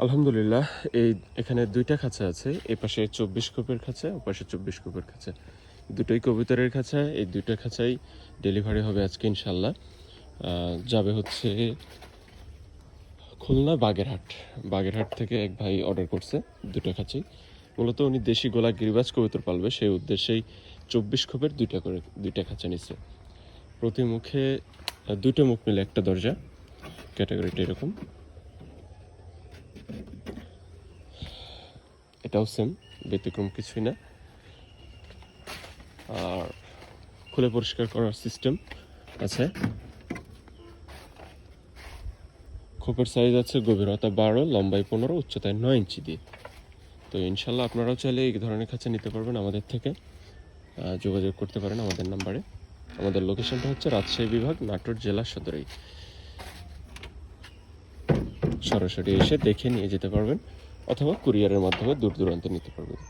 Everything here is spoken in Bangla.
আলহামদুলিল্লাহ, এই এখানে দুইটা খাঁচা আছে। এই পাশে চব্বিশ কোপের খাঁচা, ও পাশে চব্বিশ কোপের খাঁচা। দুটোই কবুতরের খাঁচা, এই দুইটা খাঁচাই ডেলিভারি হবে আজকে ইনশাল্লাহ যাবে হচ্ছে খুলনা বাগেরহাট। বাগেরহাট থেকে এক ভাই অর্ডার করছে দুটো খাঁচাই মূলত উনি দেশি গোলা গিরিবাজ কবুতর পালবে, সেই উদ্দেশ্যেই চব্বিশ খোপের দুইটা করে, দুইটা খাঁচা নিচ্ছে প্রতি মুখে দুটো মুখ মিলে একটা দরজা, ক্যাটাগরিটা এরকম। এটাও সেম ব্যতিক্রম কিছুই না। আর খুলে পরিষ্কার করার সিস্টেম আছে। খোপের সাইজ আছে গভীরতা বারো, লম্বাই পনেরো, উচ্চতায় নয় ইঞ্চি দিয়ে। তো ইনশাল্লাহ আপনারাও চাইলে এই ধরনের খাঁচা নিতে পারবেন আমাদের থেকে। যোগাযোগ করতে পারেন আমাদের নাম্বারে আমাদের লোকেশনটা হচ্ছে রাজশাহী বিভাগ, নাটোর জেলা সদরেই। সরাসরি এসে দেখে নিয়ে যেতে পারবেন। অথবা কুরিয়ারের মাধ্যমে দূর দূরান্তে নিতে পারবেন।